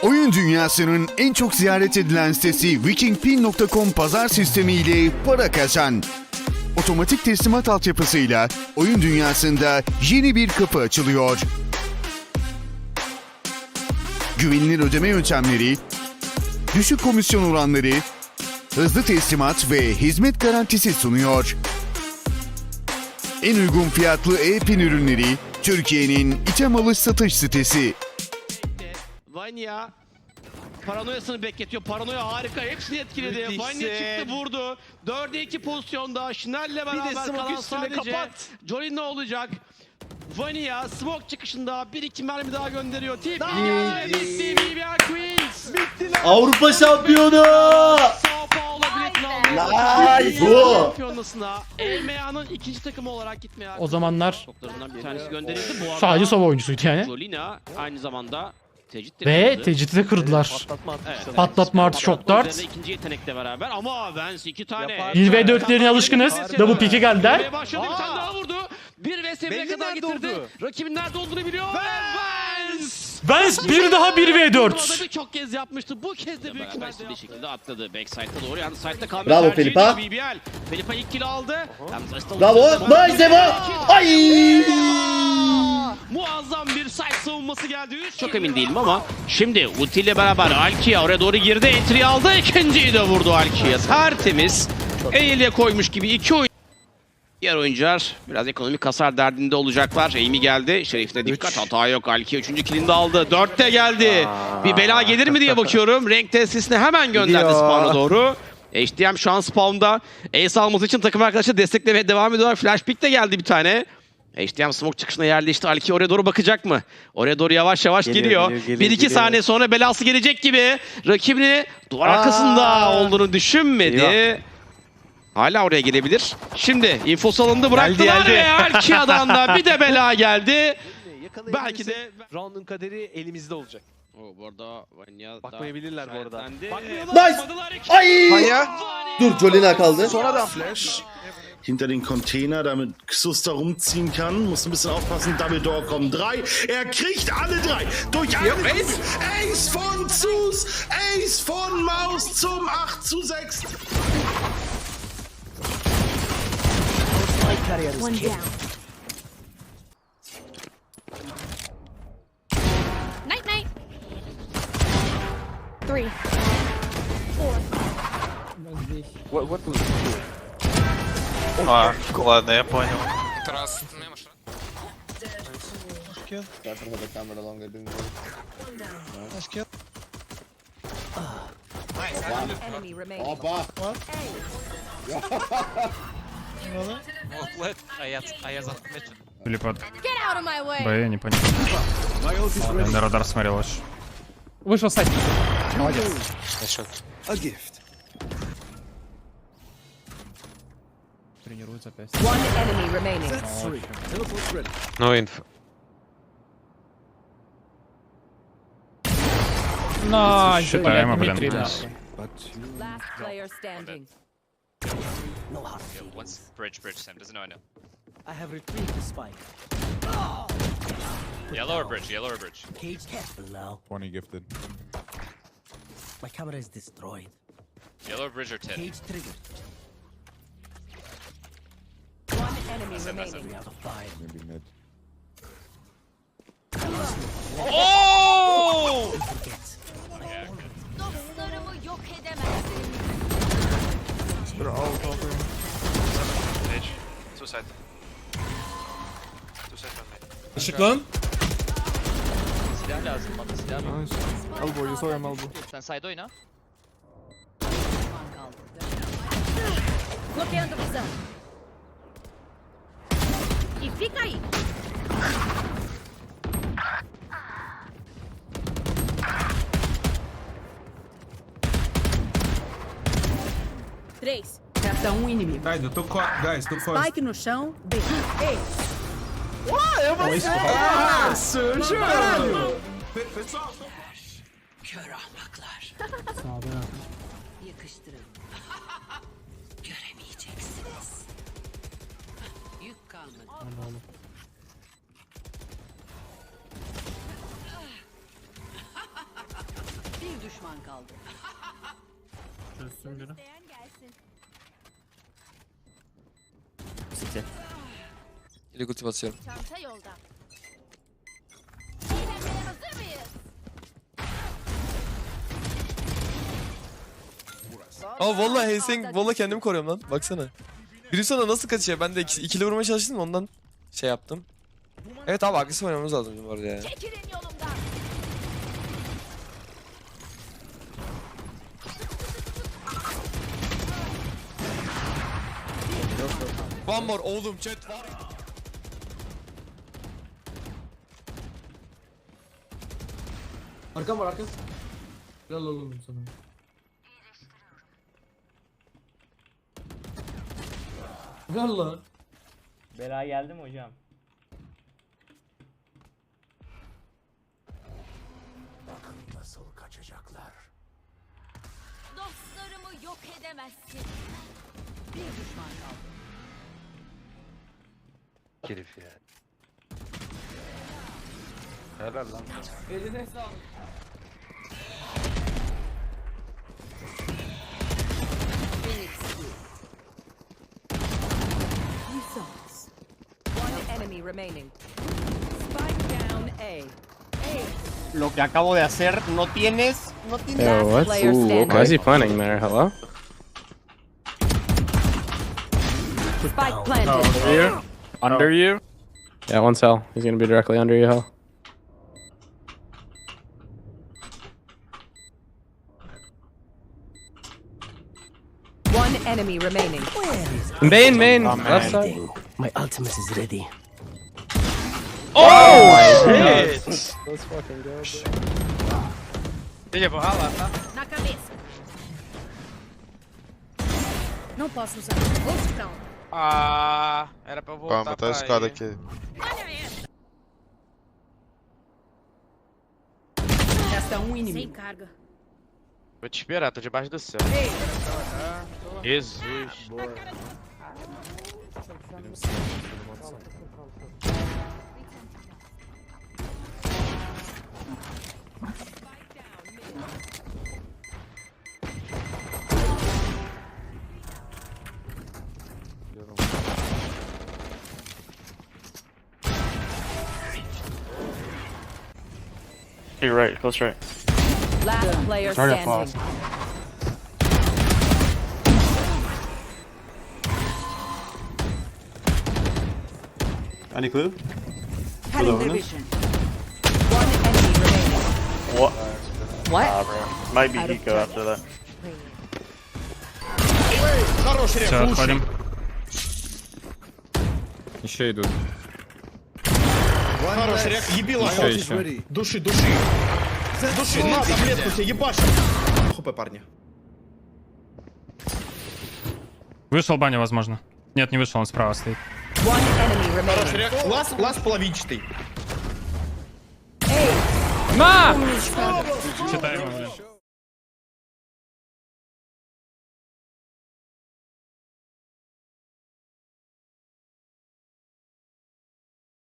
Oyun dünyasının en çok ziyaret edilen sitesi vikingpin.com pazar sistemi ile para kazan. Otomatik teslimat altyapısıyla oyun dünyasında yeni bir kapı açılıyor. Güvenilir ödeme yöntemleri, düşük komisyon oranları, hızlı teslimat ve hizmet garantisi sunuyor. En uygun fiyatlı e-pin ürünleri Türkiye'nin item alış satış sitesi. Vanya paranoyasını bekletiyor. Paranoya harika. Hepsini etkiledi. Müthişsin. Vanya çıktı vurdu. 4'e 2 pozisyonda. Schnell'le beraber kalan sadece kapat. Jolin ne olacak? Vanya smoke çıkışında 1-2 mermi daha gönderiyor. Geldi. bitti. BBR Queens. Bitti lan. Avrupa şampiyonu. Sao Paulo. Bu. Şampiyonasına EMEA'nın ikinci takımı olarak gitmeye O zamanlar bir tanesi gönderildi. Bu arada sadece sova oyuncusuydu yani. Jolina aynı zamanda tecrit de Ve kırıldı. tecidi de kırdılar. Patlatma atmışlar. Evet. Patlatma artı şok dart. Üzerine ikinci yetenekle beraber ama Vance iki tane. Yapar. 1 ve 4'lerine alışkınız. Double pick'e geldiler. Başladı bir tane daha vurdu. 1 vs 1'e Belli kadar nerede getirdi. oldu? Rakibin nerede olduğunu biliyor. Ve Vance! Vance bir daha 1 ve Burada 4. birçok kez yapmıştı. Bu kez de büyük ihtimalle bir şekilde atladı. Backside'da doğru. Yani side'da kalmayı Bravo Felipa. BBL. Felipa ilk kill aldı. Yalnız Bravo. Nice Eva. Ay. Muazzam bir side savunması geldi. Üç Çok emin değilim ama şimdi ulti ile beraber Alkia oraya doğru girdi. Entry aldı. İkinciyi de vurdu Alkia. Tertemiz. Eğil'e koymuş gibi iki oyun. Diğer oyuncular biraz ekonomik hasar derdinde olacaklar. Amy geldi. Şerif'te dikkat. Hata yok. Alkia 3. kilini de aldı. 4 de geldi. Bir bela gelir mi diye bakıyorum. Renk testisine hemen gönderdi spawn'a doğru. HDM şu an spawn'da. Ace alması için takım arkadaşı desteklemeye devam ediyorlar. Flash pick de geldi bir tane. HDM smoke çıkışına yerleşti. Alki oraya doğru bakacak mı? Oraya doğru yavaş yavaş Geliyor, geliyor. geliyor, geliyor, 1-2 geliyor. saniye sonra belası gelecek gibi. Rakibini duvar Aa. arkasında olduğunu düşünmedi. Eyvah. Hala oraya gelebilir. Şimdi info salonunda bıraktılar geldi. ve Alkia'dan da bir de bela geldi. Belki Belki de... round'un kaderi elimizde olacak. Oo, bu arada Vanya Bakmayabilirler bu arada. Nice. Ay. Dur Jolina kaldı. Sonradan Flash hinter den Container, damit Xus da rumziehen kann. Muss ein bisschen aufpassen. Double Door kommen drei. Er kriegt alle drei. Durch eine Ace. Ace von Zus. Ace von Maus zum 8 zu 6. One down. three. Four. What, what do you А, ладно, я понял. Раз, Nice Sorry for the camera along, I didn't know. Nice kill. Nice, Enemy remaining. Опа! Outlet, а я, а я захмечен. Телепат. Get out of my way! Б, я не понял. Я на радар смотрел аж. Вышел сайт. One enemy remaining. No info. Найс. Считаемо, блин. Дмитрий, да. Last player standing. Once bridge, bridge, Sam. Doesn't know I know. I have retrieved the spike. Yellow or bridge, yellow or bridge. Cage careful now. 20 gifted. My camera is destroyed. Yellow or bridge or tit. Cage triggered. One enemy remaining. We have a fire. Oh! Forget. Dostlarımı yok edemezsin. Page. Two side. Two side on me. Işık lan. Silah lazım bana silah lazım. Al boyu soyam al bu. Sen side oyna. Bloqueando visão. E fica aí. Três. Resta um inimigo. Guys, eu tô com Guys, tô com Spike no chão. B. Ei. Kör ahmaklar. Yakıştırın. Göremeyeceksiniz. Yük kalmadı. Bir düşman kaldı. Çözsün biri. İlk ulti basıyorum. Çanta yolda. Aa vallahi Helsing valla kendimi koruyorum lan. Baksana. Biri sana nasıl kaçıyor? Ben de iki, ikili vurmaya çalıştım da ondan şey yaptım. Evet abi agresif oynamamız lazım bizim orada ya. Çekilin yolumdan. One more oğlum chat var. Arkam var arkam. Helal oğlum sana. Helal lan. Bela geldi mi hocam? Dostlarımı yok edemezsin. Bir düşman kaldı. Herif ya. Helal lan. Eline sağlık. One enemy remaining. Spike down A. Lo que acabo de hacer no tienes, no tienes. Last player uh, standing. planning there? Hello? Spike planted. Under you? Yeah, one cell. He's gonna be directly under you, Hell. One enemy remaining. Main, main. Left side. My ultimate is ready. Let's fucking go, bro. Na cabeça. Não posso usar. Vou ficar. Ah, era pra eu voltar Calma, tá pra escada aí. aqui. Resta um inimigo. Sem carga. Vou te esperar, tô debaixo do céu. Jesus. You're right, close right. Last player Sorry, standing. Any clue? Cutting their vision. One enemy remaining. What? What? Might be Hiko after that. Все, отходим. Еще идут. Хороший, рек, ебила. Еще, еще. Души, души. Души, на таблетку тебе ебашь. Хопы, парни. Вышел баня, возможно. Нет, не вышел, он справа стоит. One enemy remaining. Лаз, лаз половинчатый. На! Читай его, блин.